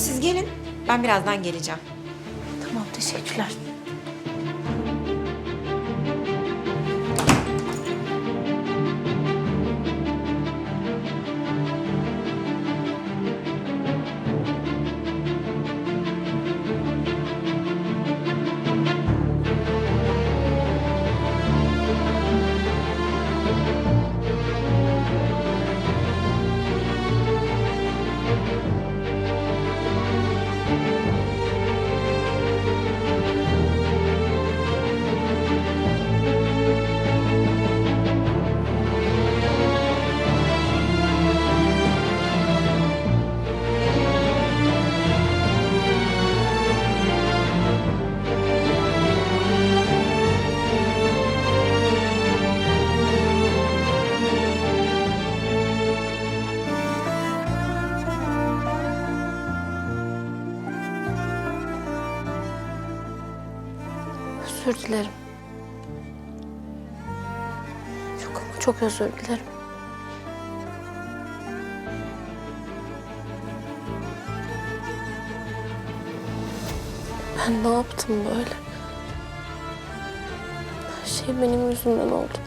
siz gelin. Ben birazdan geleceğim. Tamam teşekkürler. Çok özür dilerim. Ben ne yaptım böyle? Her şey benim yüzümden oldu.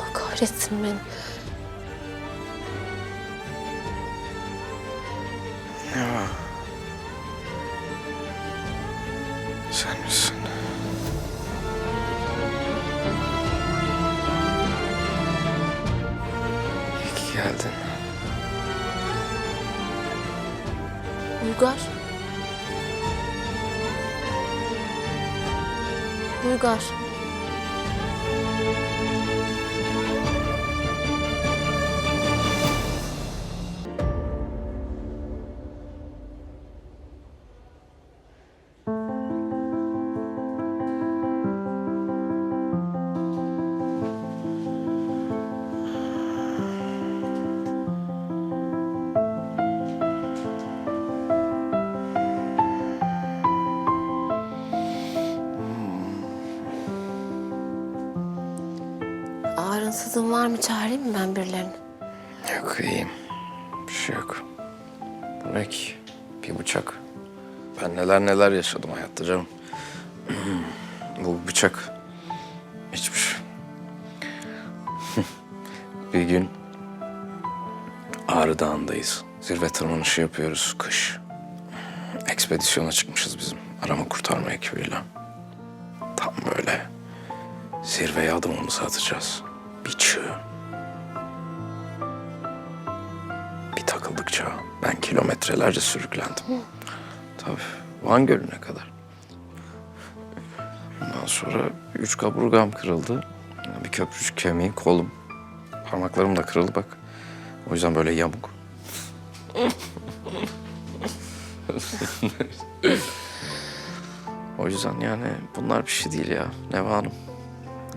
Allah kahretsin beni. Ya. Uygar. Uygar. Ağrınsızın var mı? Çağırayım mı ben birilerini? Yok iyiyim. Bir şey yok. Bu ne ki? Bir bıçak. Ben neler neler yaşadım hayatta canım. Bu bıçak. Hiçbir şey. bir gün Ağrı Dağı'ndayız. Zirve tırmanışı yapıyoruz kış. Ekspedisyona çıkmışız bizim arama kurtarma ekibiyle. Tam böyle zirveye adımımızı atacağız. Bir çığ. Bir takıldıkça ben kilometrelerce sürüklendim. Tabii Van Gölü'ne kadar. Ondan sonra üç kaburgam kırıldı. Bir köprücük kemiği, kolum. Parmaklarım da kırıldı bak. O yüzden böyle yamuk. o yüzden yani bunlar bir şey değil ya Neva Hanım.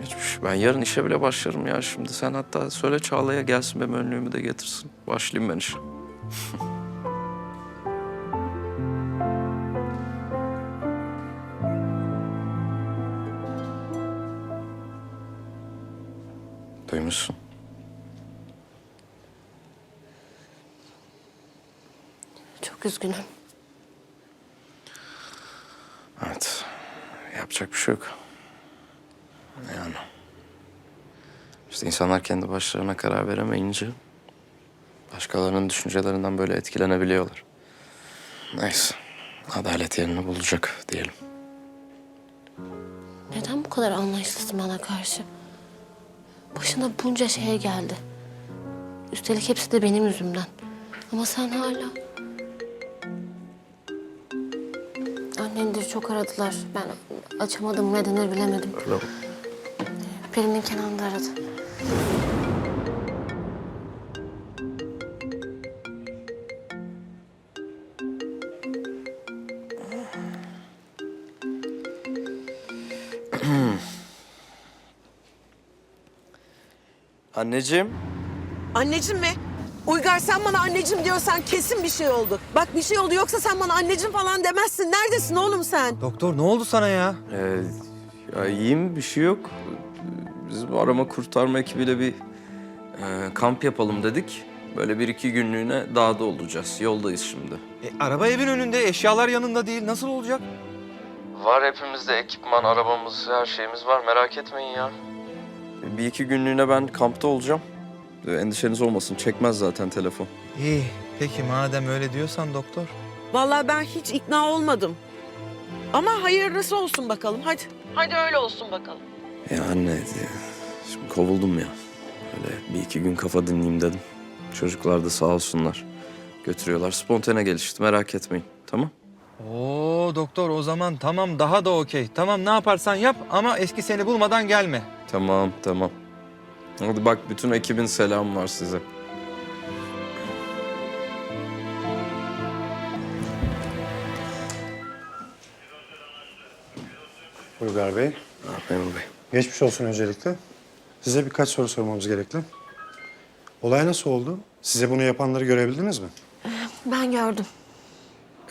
Hiçbir şey. Ben yarın işe bile başlarım ya şimdi. Sen hatta söyle Çağla'ya gelsin benim önlüğümü de getirsin. Başlayayım ben işe. Duymuşsun. Çok üzgünüm. Evet. Yapacak bir şey yok. Yani. İşte insanlar kendi başlarına karar veremeyince başkalarının düşüncelerinden böyle etkilenebiliyorlar. Neyse. Adalet yerini bulacak diyelim. Neden bu kadar anlayışsızsın bana karşı? Başına bunca şeye geldi. Üstelik hepsi de benim yüzümden. Ama sen hala... Annendir çok aradılar. Ben açamadım ne denir bilemedim. Öyle mi? Pelin'in Kenan da aradı. Anneciğim. Anneciğim mi? Uygar sen bana anneciğim diyorsan kesin bir şey oldu. Bak bir şey oldu yoksa sen bana anneciğim falan demezsin. Neredesin oğlum sen? Doktor ne oldu sana ya? Ee, ya iyiyim bir şey yok. Biz bu arama kurtarma ekibiyle bir e, kamp yapalım dedik. Böyle bir iki günlüğüne dağda olacağız. Yoldayız şimdi. E, araba evin önünde, eşyalar yanında değil. Nasıl olacak? Var hepimizde ekipman, arabamız, her şeyimiz var. Merak etmeyin ya. Bir iki günlüğüne ben kampta olacağım. Ee, Endişeniz olmasın. Çekmez zaten telefon. İyi, peki madem öyle diyorsan doktor. Vallahi ben hiç ikna olmadım. Ama hayırlısı olsun bakalım hadi. Hadi öyle olsun bakalım. Ya anne, şimdi kovuldum ya. Öyle bir iki gün kafa dinleyeyim dedim. Çocuklar da sağ olsunlar. Götürüyorlar. Spontane gelişti. Merak etmeyin. Tamam? Oo doktor o zaman tamam daha da okey. Tamam ne yaparsan yap ama eski seni bulmadan gelme. Tamam, tamam. Hadi bak bütün ekibin selamı var size. Uygar Bey, Ha, Memur Bey. Geçmiş olsun öncelikle. Size birkaç soru sormamız gerekli. Olay nasıl oldu? Size bunu yapanları görebildiniz mi? Ben gördüm.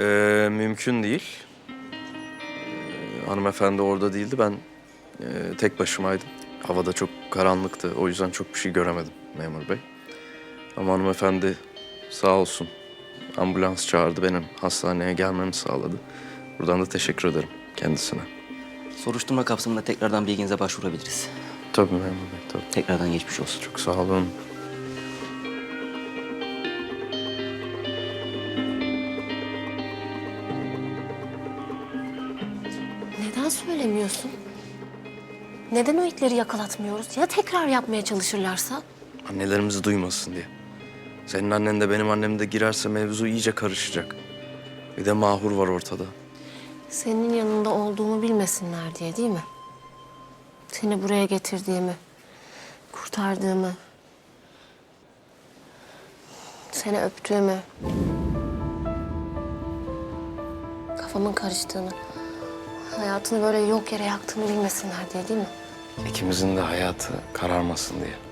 Ee, mümkün değil. Ee, hanımefendi orada değildi. Ben e, tek başımaydım. Havada çok karanlıktı. O yüzden çok bir şey göremedim memur bey. Ama hanımefendi sağ olsun ambulans çağırdı. Benim hastaneye gelmemi sağladı. Buradan da teşekkür ederim kendisine. Soruşturma kapsamında tekrardan bilginize başvurabiliriz. Tabii memur bey, tabii. Tekrardan geçmiş olsun. Çok sağ olun. Neden söylemiyorsun? Neden o itleri yakalatmıyoruz? Ya tekrar yapmaya çalışırlarsa? Annelerimizi duymasın diye. Senin annen de benim annem de girerse mevzu iyice karışacak. Bir de Mahur var ortada. Senin yanında olduğumu bilmesinler diye değil mi? Seni buraya getirdiğimi, kurtardığımı, seni öptüğümü, kafamın karıştığını, hayatını böyle yok yere yaktığını bilmesinler diye değil mi? İkimizin de hayatı kararmasın diye.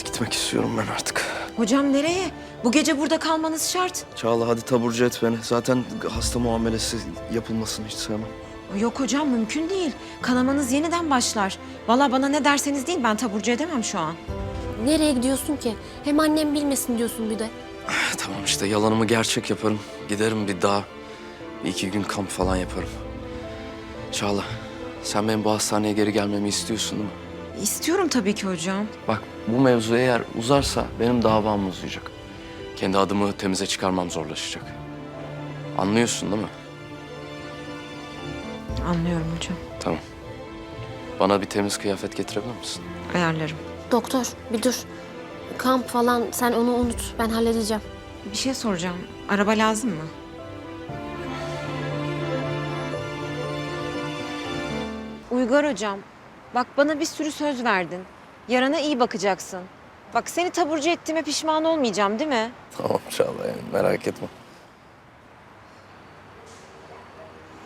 Hadi gitmek istiyorum ben artık. Hocam nereye? Bu gece burada kalmanız şart. Çağla hadi taburcu et beni. Zaten hasta muamelesi yapılmasını hiç sevmem. Yok hocam mümkün değil. Kanamanız yeniden başlar. Vallahi bana ne derseniz deyin ben taburcu edemem şu an. Nereye gidiyorsun ki? Hem annem bilmesin diyorsun bir de. Eh, Tamam işte yalanımı gerçek yaparım. Giderim bir daha. Bir iki gün kamp falan yaparım. Çağla sen benim bu hastaneye geri gelmemi istiyorsun değil mi? İstiyorum tabii ki hocam. Bak bu mevzu eğer uzarsa benim davam uzayacak. Kendi adımı temize çıkarmam zorlaşacak. Anlıyorsun değil mi? Anlıyorum hocam. Tamam. Bana bir temiz kıyafet getirebilir misin? Ayarlarım. Doktor bir dur. Kamp falan sen onu unut. Ben halledeceğim. Bir şey soracağım. Araba lazım mı? Uygar hocam, bak bana bir sürü söz verdin. Yarana iyi bakacaksın. Bak seni taburcu ettiğime pişman olmayacağım değil mi? Tamam Çağla yani merak etme.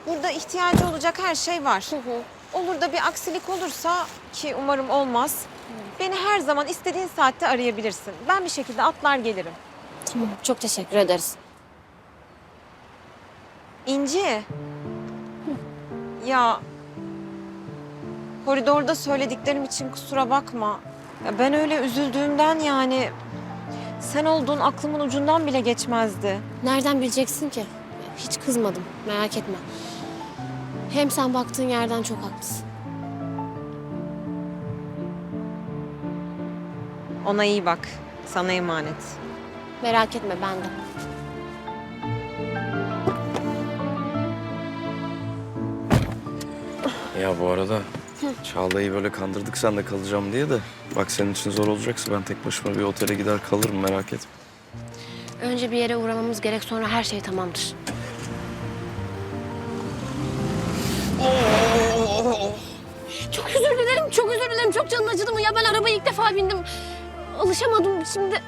Burada ihtiyacı olacak her şey var. Olur da bir aksilik olursa ki umarım olmaz. Beni her zaman istediğin saatte arayabilirsin. Ben bir şekilde atlar gelirim. Tamam çok teşekkür ederiz. İnci. Ya koridorda söylediklerim için kusura bakma. Ya ben öyle üzüldüğümden yani sen olduğun aklımın ucundan bile geçmezdi. Nereden bileceksin ki? Hiç kızmadım merak etme. Hem sen baktığın yerden çok haklısın. Ona iyi bak. Sana emanet. Merak etme ben de. Ya bu arada Çağla'yı böyle kandırdık sen de kalacağım diye de. Bak senin için zor olacaksa ben tek başıma bir otele gider kalırım merak etme. Önce bir yere uğramamız gerek sonra her şey tamamdır. Çok özür dilerim, çok özür dilerim. Çok canın acıdı mı? Ya ben arabaya ilk defa bindim. Alışamadım şimdi.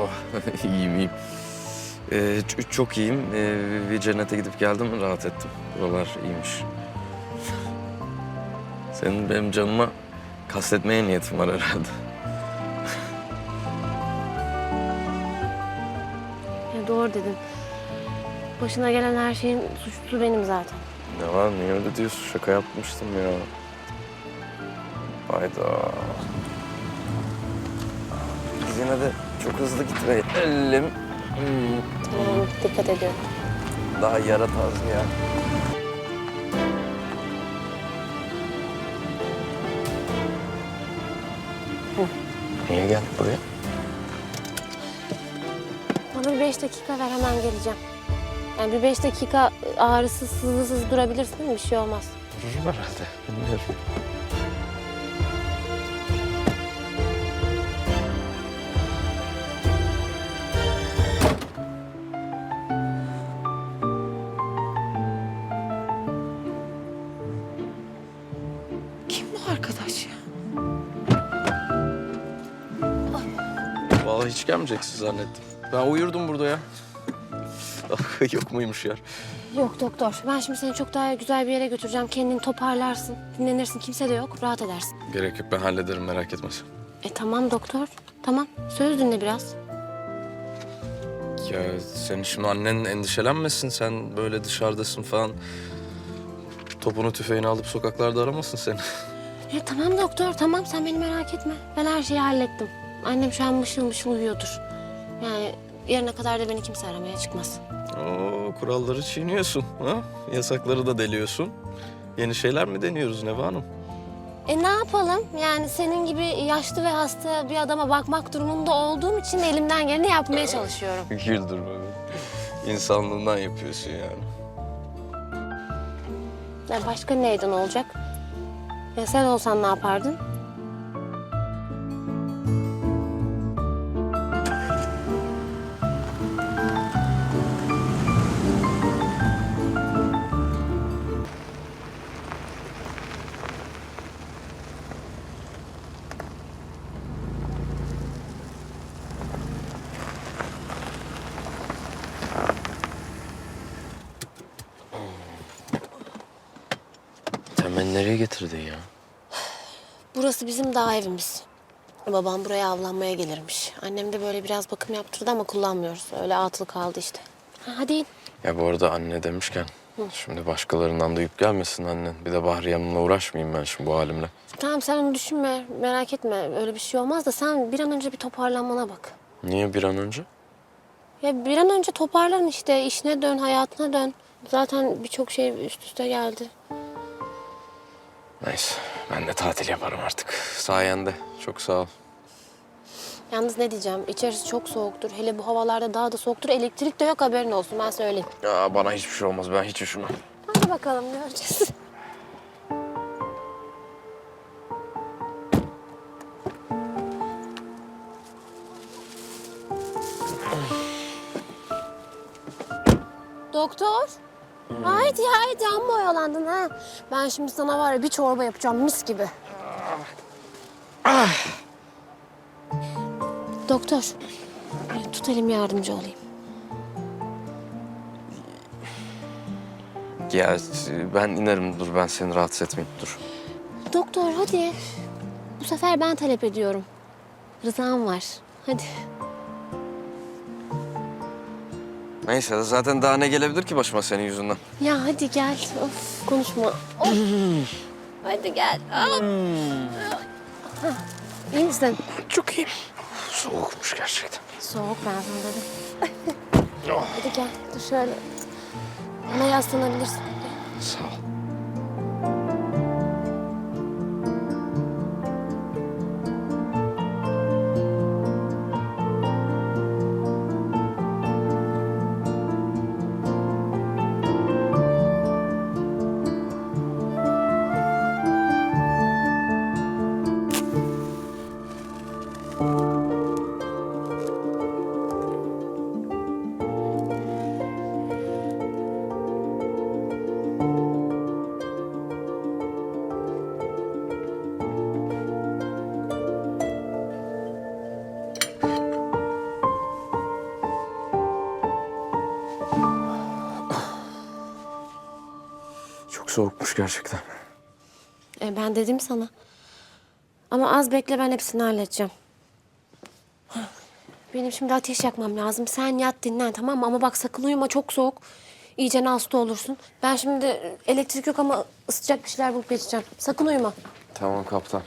Oh, iyiyim iyiyim. Ee, çok iyiyim. Ee, bir cennete gidip geldim rahat ettim. Buralar iyiymiş. Senin benim canıma kastetmeye niyetim var herhalde. Ya doğru dedin. Başına gelen her şeyin suçlusu benim zaten. Ne var niye öyle diyorsun? Şaka yapmıştım ya. Hayda. Biz yine de çok hızlı gitmeyelim. Hmm, Tamam dikkat ediyorum. Daha yara taze ya. Niye geldin buraya? Bana bir beş dakika ver hemen geleceğim. Yani bir beş dakika ağrısız, sızısız durabilirsin değil mi? Bir şey olmaz. Dururum herhalde. Bilmiyorum. Vallahi hiç gelmeyeceksin zannettim. Ben uyurdum burada ya. Yok muymuş yer? Yok doktor. Ben şimdi seni çok daha güzel bir yere götüreceğim. Kendini toparlarsın, dinlenirsin. Kimse de yok. Rahat edersin. Gerek yok ben hallederim merak etme sen. E tamam doktor. Tamam. Söz dinle biraz. Ya senin şimdi annen endişelenmesin. Sen böyle dışarıdasın falan. Topunu tüfeğini alıp sokaklarda aramasın seni. E tamam doktor. Tamam sen beni merak etme. Ben her şeyi hallettim. Annem şu an mışıl mışıl uyuyordur. Yani yarına kadar da beni kimse aramaya çıkmaz. Oo, kuralları çiğniyorsun. Ha? Yasakları da deliyorsun. Yeni şeyler mi deniyoruz Neva Hanım? E ne yapalım? Yani senin gibi yaşlı ve hasta bir adama bakmak durumunda olduğum için elimden geleni yapmaya çalışıyorum. Güldürme beni. İnsanlığından yapıyorsun yani. Ya başka neyden olacak? Ya sen olsan ne yapardın? Beni nereye getirdin ya? Burası bizim dağ evimiz. Babam buraya avlanmaya gelirmiş. Annem de böyle biraz bakım yaptırdı ama kullanmıyoruz. Öyle atıl kaldı işte. Ha, hadi in. Ya bu arada anne demişken şimdi başkalarından da yük gelmesin annen. Bir de Bahriye'mle uğraşmayayım ben şimdi bu halimle. Tamam sen onu düşünme, merak etme. Öyle bir şey olmaz da sen bir an önce bir toparlanmana bak. Niye bir an önce? Ya bir an önce toparlan işte. işine dön, hayatına dön. Zaten birçok şey üst üste geldi. Neyse ben de tatil yaparım artık. Sayende çok sağ ol. Yalnız ne diyeceğim, içerisi çok soğuktur. Hele bu havalarda daha da soğuktur. Elektrik de yok haberin olsun ben söyleyeyim. Ya bana hiçbir şey olmaz ben hiç üşümem. Hadi bakalım göreceğiz. Haydi haydi amma oyalandın ha. Ben şimdi sana var ya bir çorba yapacağım mis gibi. Doktor. Tut elimi yardımcı olayım. Ya ben inerim dur ben seni rahatsız etmeyeyim dur. Doktor hadi. Bu sefer ben talep ediyorum. Rızam var. Hadi. Neyse zaten daha ne gelebilir ki başıma senin yüzünden. Ya hadi gel. Of konuşma. Of. hadi gel. Hah, İyi misin? Çok iyiyim. Soğukmuş gerçekten. Soğuk ben sana dedim. hadi gel. Dur şöyle. Bana yaslanabilirsin. Sağ ol. Çok soğukmuş gerçekten. E, ben dedim sana. Ama az bekle ben hepsini halledeceğim. Benim şimdi ateş yakmam lazım. Sen yat dinlen tamam mı? Ama bak sakın uyuma çok soğuk. İyice hasta olursun. Ben şimdi elektrik yok ama ısıtacak bir şeyler bulup geçeceğim. Sakın uyuma. Tamam kaptan.